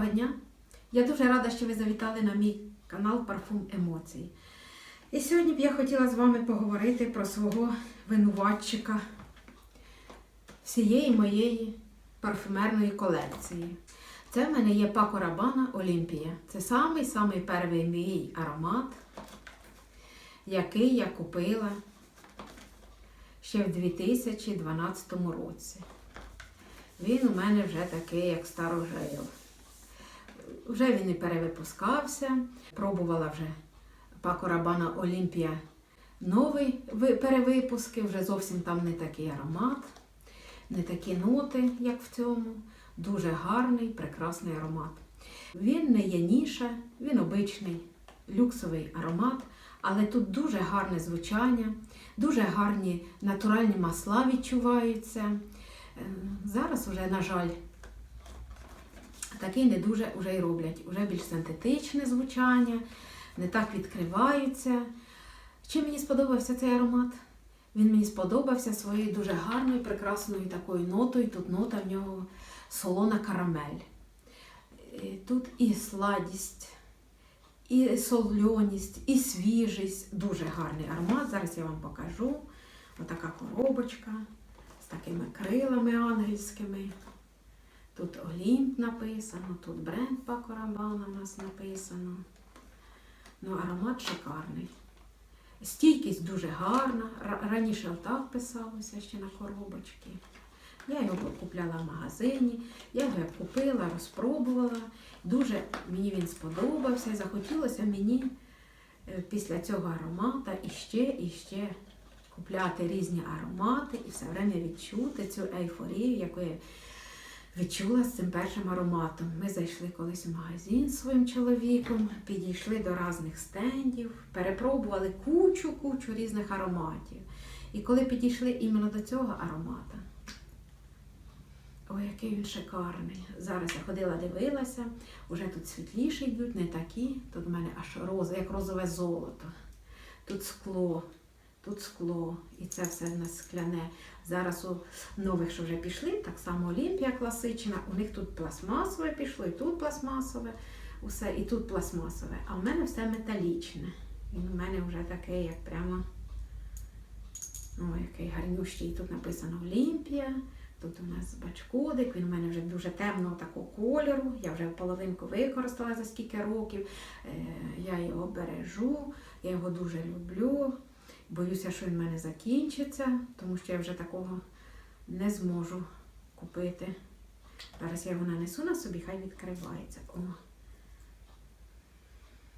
Доброго дня! Я дуже рада, що ви завітали на мій канал Парфум Емоцій. І сьогодні б я хотіла з вами поговорити про свого винуватчика всієї моєї парфюмерної колекції. Це в мене є Пако Рабана Олімпія. Це самий-самий перший мій аромат, який я купила ще в 2012 році. Він у мене вже такий, як старожил. Вже він і перевипускався. Пробувала вже Пако Рабана Олімпія новий перевипуски, вже зовсім там не такий аромат, не такі ноти, як в цьому. Дуже гарний, прекрасний аромат. Він не є ніша, він обичний, люксовий аромат, але тут дуже гарне звучання, дуже гарні натуральні масла відчуваються. Е, Зараз вже, на жаль, такі не дуже вже й роблять. Уже більш синтетичне звучання, не так відкриваються. Чим мені сподобався цей аромат? Він мені сподобався своєю дуже гарною, прекрасною такою нотою. Тут нота в нього солона карамель. Е, Тут і сладість, і солоність, і свіжість. Дуже гарний аромат. Зараз я вам покажу. Отака коробочка з такими крилами ангельськими. Тут Олімп написано, тут бренд Пако Рабана у нас написано. Ну, аромат шикарний. Стійкість дуже гарна. Раніше отак писалося ще на коробочці. Я його купляла в магазині, я його купила, розпробувала. Дуже мені він сподобався і захотілося мені е, після цього аромата іще, і ще купляти різні аромати і все время відчути цю ейфорію, яку я відчула з цим першим ароматом. Ми зайшли колись в магазин зі своїм чоловіком, підійшли до різних стендів, перепробували кучу-кучу різних ароматів. І коли підійшли іменно до цього аромата, ой, який він шикарний. Зараз я ходила, дивилася, уже тут світліші йдуть, не такі. Тут в мене аж роза, як розове золото. Тут скло, тут скло, і це все в нас скляне. Зараз у нових, що вже пішли, так само Олімпія класична, у них тут пластмасове пішло, і тут пластмасове, усе, і тут пластмасове. А в мене все металічне. Він у мене вже такий, як прямо. Ой, який гарнющий. Тут написано Олімпія. Тут у нас бачкодик, він у мене вже дуже темного такого кольору. Я вже половинку використала за скільки років. Е, Я його бережу, я його дуже люблю. Боюся, що він в мене закінчиться, тому що я вже такого не зможу купити. Зараз я його нанесу на собі, хай відкривається. О.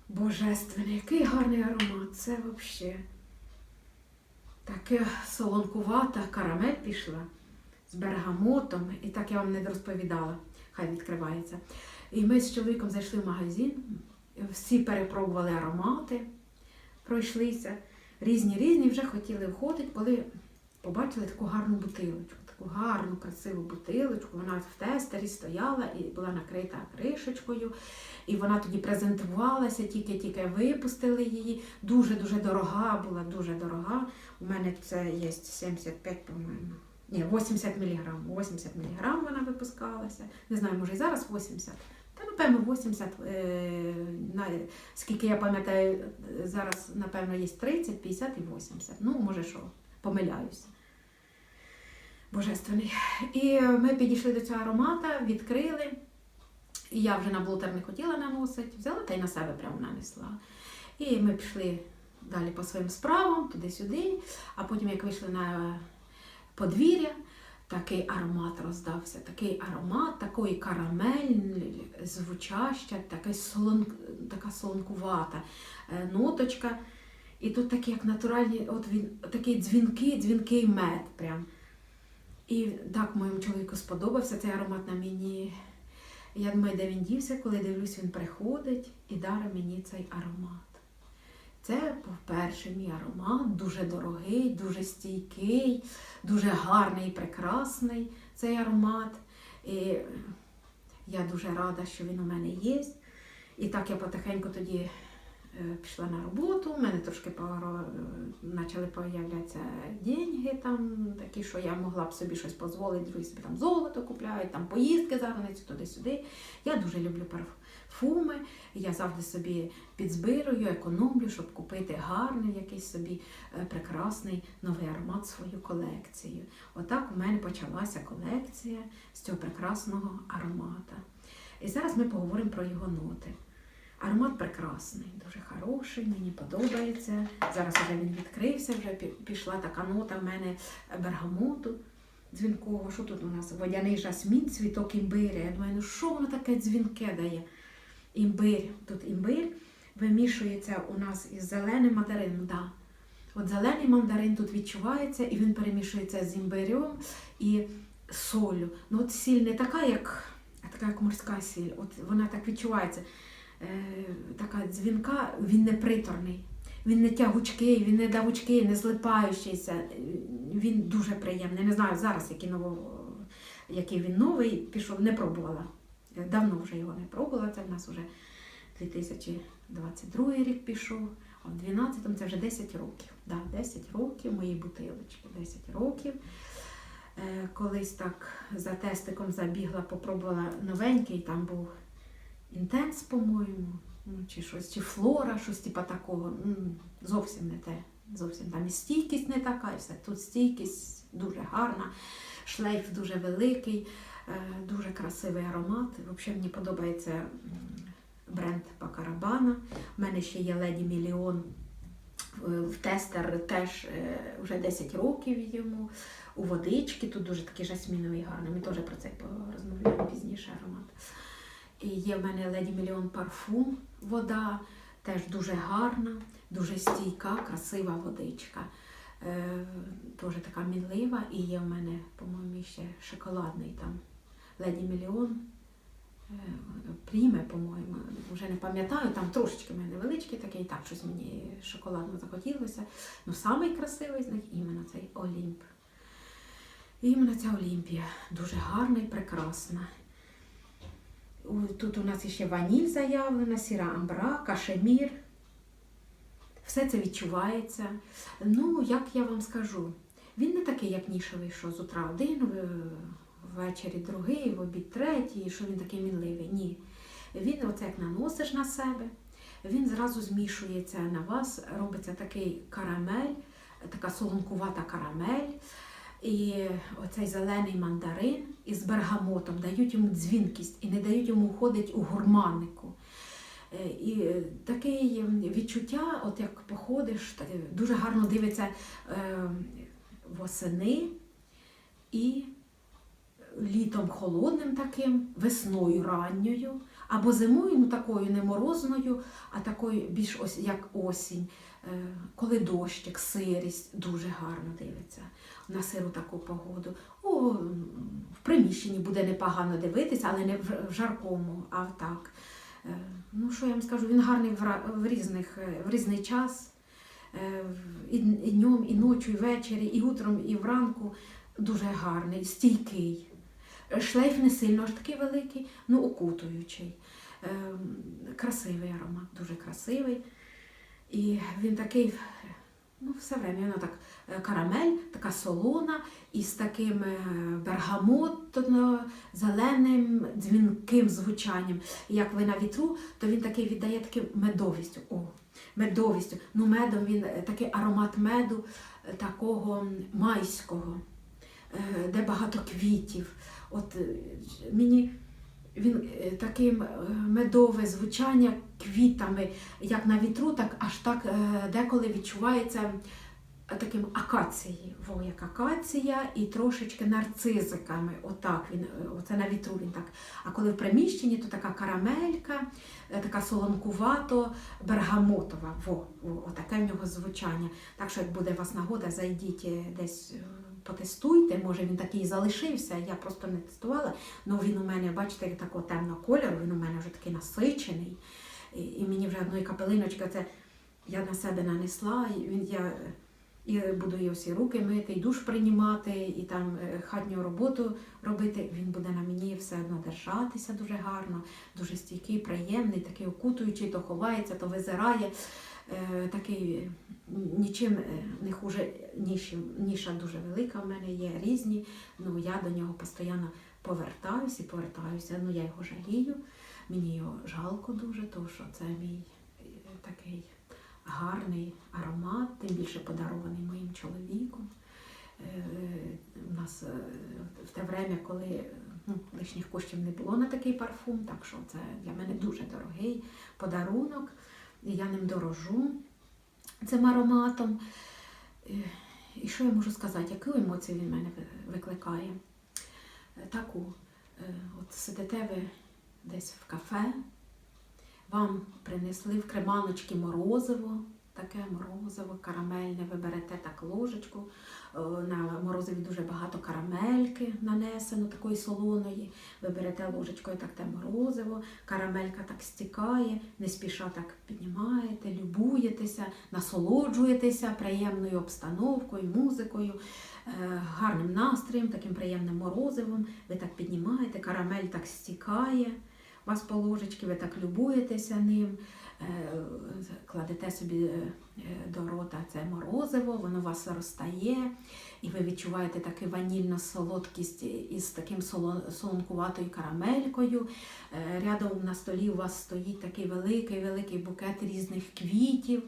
Божественний, який гарний аромат. Це взагалі. Таке солонкувата карамель пішла з бергамотом, і так я вам не розповідала, хай відкривається. І ми з чоловіком зайшли в магазин, всі перепробували аромати, пройшлися різні різні, вже хотіли входити, коли побачили таку гарну бутилочку, таку гарну, красиву бутилочку. Вона в тестері стояла і була накрита кришечкою. І вона тоді презентувалася, тільки-тільки випустили її. Дуже-дуже дорога була, дуже дорога. У мене це є 75, по-моєму. Ні, 80 мг. 80 мг вона випускалася. Не знаю, може і зараз 80. Та, напевно, 80, е, скільки я пам'ятаю, зараз, напевно, є 30, 50 і 80. Ну, може що, помиляюся. Божественний. І ми підійшли до цього аромата, відкрили. І я вже на блотер не хотіла наносити, взяла та й на себе прямо нанесла. І ми пішли далі по своїм справам, туди-сюди. А потім, як вийшли на подвір'я, такий аромат роздався, такий аромат, такої карамель звучаща, такий солон, така солонкувата е, ноточка. І тут такі, як натуральні, от він такий дзвінкий, дзвінкий мед. Прям. І так моєму чоловіку сподобався цей аромат на мені. Я думаю, де він дівся, коли дивлюсь, він приходить і даре мені цей аромат. Це по-перше, мій аромат, дуже дорогий, дуже стійкий, дуже гарний і прекрасний цей аромат. І я дуже рада, що він у мене є. І так я потихеньку тоді е, пішла на роботу, у мене трошки е, почали появлятися деньги там, такі, що я могла б собі щось дозволити, другі собі там золото купляють, там поїздки заграницю, туди-сюди. Я дуже люблю парфуми. Я завжди собі підзбирую, економлю, щоб купити гарний якийсь собі е, прекрасний новий аромат свою колекцію. Отак у мене почалася колекція з цього прекрасного аромата. І зараз ми поговоримо про його ноти. Аромат прекрасний, дуже хороший, мені подобається. Зараз вже він відкрився, вже пішла така нота в мене бергамоту дзвінкового. Що тут у нас? Водяний жасмін, цвіток імбиря. Я думаю, ну що воно таке дзвінке дає? Імбир. Тут імбир вимішується у нас із зеленим мандарином. Да. От зелений мандарин тут відчувається, і він перемішується з імбирем і солью. Ну от сіль не така, як, така, як морська сіль. От вона так відчувається. Е, така дзвінка, він не приторний. Він не тягучкий, він не давучкий, не злипаючийся. Е, Він дуже приємний. Не знаю зараз, який, ново, який він новий, пішов, не пробувала. Давно вже його не пробувала. Це в нас вже 2022 рік пішов, а в 12-му це вже 10 років. Да, 10 років моїй бутилочки, 10 років. Е, Колись так за тестиком забігла, попробувала новенький, там був інтенс, по-моєму, ну, чи щось, чи флора, щось типа такого. Зовсім не те. Зовсім там і стійкість не така, і все. Тут стійкість дуже гарна, шлейф дуже великий, е, дуже красивий аромат. Взагалі мені подобається бренд Пакарабана. У мене ще є Леді Мільйон. В тестер теж е, вже 10 років йому. У водички тут дуже такий жасміновий гарний. Ми теж про це порозмовляємо пізніше аромат. І є в мене Леді Мільйон парфум, вода, теж дуже гарна, дуже стійка, красива водичка. Е, теж така мінлива. І є в мене, по-моєму, ще шоколадний там Леді Мільйон. е, Пріме, по-моєму, вже не пам'ятаю, там трошечки в мене величкий такий, так щось мені шоколадно захотілося. Ну, самий красивий з них іменно цей Олімп. Іменно ця Олімпія дуже гарна і прекрасна. Тут у нас ще ваніль заявлена, сіра амбра, кашемір. Все це відчувається. Ну, як я вам скажу, він не такий, як нішевий, що з утра один, ввечері другий, в обід третій, що він такий мінливий. Ні. Він оце як наносиш на себе, він зразу змішується на вас, робиться такий карамель, така солонкувата карамель. І оцей зелений мандарин із бергамотом дають йому дзвінкість і не дають йому входити у гурманику. Е, І е, таке відчуття, от як походиш, е, дуже гарно дивиться восени і літом холодним таким, весною ранньою, або зимою, ну такою не морозною, а такою більш ось як осінь, коли дощик, сирість дуже гарно дивиться на сиру таку погоду. О, в приміщенні буде непогано дивитися, але не в жаркому, а так. Е, Ну, що я вам скажу, він гарний в, різних, е, в різний час. Е, І, днем, і ночі, і ввечері, і утром, і вранку. Дуже гарний, стійкий. Е, Шлейф не сильно аж такий великий, ну окутуючий. Е, Красивий аромат, дуже красивий. І він такий, ну, все время, так е, карамель, така солона, із таким е, бергамотно-зеленим дзвінким звучанням. І як ви на вітру, то він такий віддає таким медовістю. О, медовістю. Ну, медом він е, такий аромат меду такого майського, де багато квітів. От мені він е, таким е, медове звучання квітами, як на вітру, так аж так е, деколи відчувається таким акації, во як акація і трошечки нарцизиками. Отак він, е, оце на вітру він так. А коли в приміщенні, то така карамелька, така солонкувато, бергамотова. Во, отаке в нього звучання. Так що, як буде у вас нагода, зайдіть десь. Потестуйте, може він такий залишився, я просто не тестувала. Ну він у мене, бачите, такого темного кольору, він у мене вже такий насичений. І, мені вже одної капелиночки, це я на себе нанесла, і він я І буду і ось і руки мити, і душ приймати, і там е, хатню роботу робити. Він буде на мені все одно держатися дуже гарно, дуже стійкий, приємний, такий окутуючий, то ховається, то визирає. Е, Такий нічим е, не хуже ніші. Ніша дуже велика в мене є, різні. Ну я до нього постійно повертаюся і повертаюся. Ну я його жалію. Мені його жалко дуже, тому що це мій такий гарний аромат, тим більше подарований моїм чоловіком. Е, У нас е, в те время, коли ну, лишніх коштів не було на такий парфум, так що це для мене дуже дорогий подарунок. Я ним дорожу цим ароматом. Е, І що я можу сказати, яку емоцію він мене викликає? Е, Таку, е, от сидите ви десь в кафе, вам принесли в креманочки морозиво, таке морозиво, карамельне, ви берете так ложечку. На морозиві дуже багато карамельки нанесено, такої солоної. Ви берете ложечкою так те морозиво, карамелька так стікає, не спіша так піднімаєте, любуєтеся, насолоджуєтеся приємною обстановкою, музикою, е, гарним настроєм, таким приємним морозивом. Ви так піднімаєте, карамель так стікає. У вас по ложечки, ви так любуєтеся ним, е, кладете собі е, до рота це морозиво, воно вас розтає, і ви відчуваєте таку ванільну солодкість із таким солонкуватою карамелькою. Е, Рядом на столі у вас стоїть такий великий великий букет різних квітів.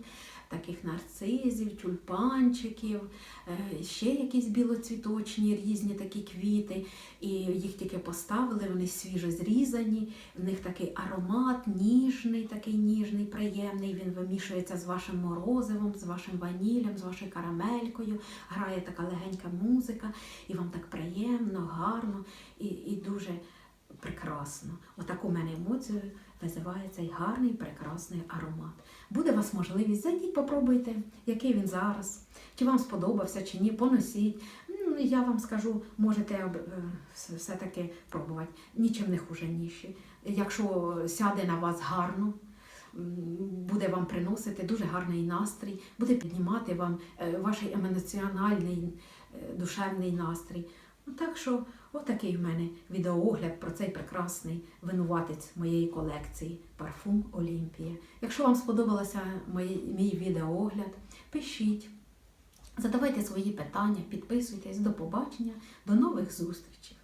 Таких нарцизів, тюльпанчиків, е, ще якісь білоцвіточні різні такі квіти. І їх тільки поставили, вони свіжо зрізані. В них такий аромат ніжний, такий ніжний, приємний. Він вимішується з вашим морозивом, з вашим ванілем, з вашою карамелькою. Грає така легенька музика, і вам так приємно, гарно і, і дуже прекрасно. Отаку в мене емоцію визиває цей гарний, прекрасний аромат. Буде у вас можливість, зайдіть, попробуйте, який він зараз, чи вам сподобався, чи ні, поносіть. Ну, Я вам скажу, можете е, все- все-таки пробувати. Нічим не хуже ніші. Якщо сяде на вас гарно, буде вам приносити дуже гарний настрій, буде піднімати вам е, ваш емоціональний, е, душевний настрій. Ну, так що, отакий в мене відеоогляд про цей прекрасний винуватець моєї колекції парфум Олімпія. Якщо вам сподобався мій відеоогляд, пишіть, задавайте свої питання, підписуйтесь. До побачення, до нових зустрічей!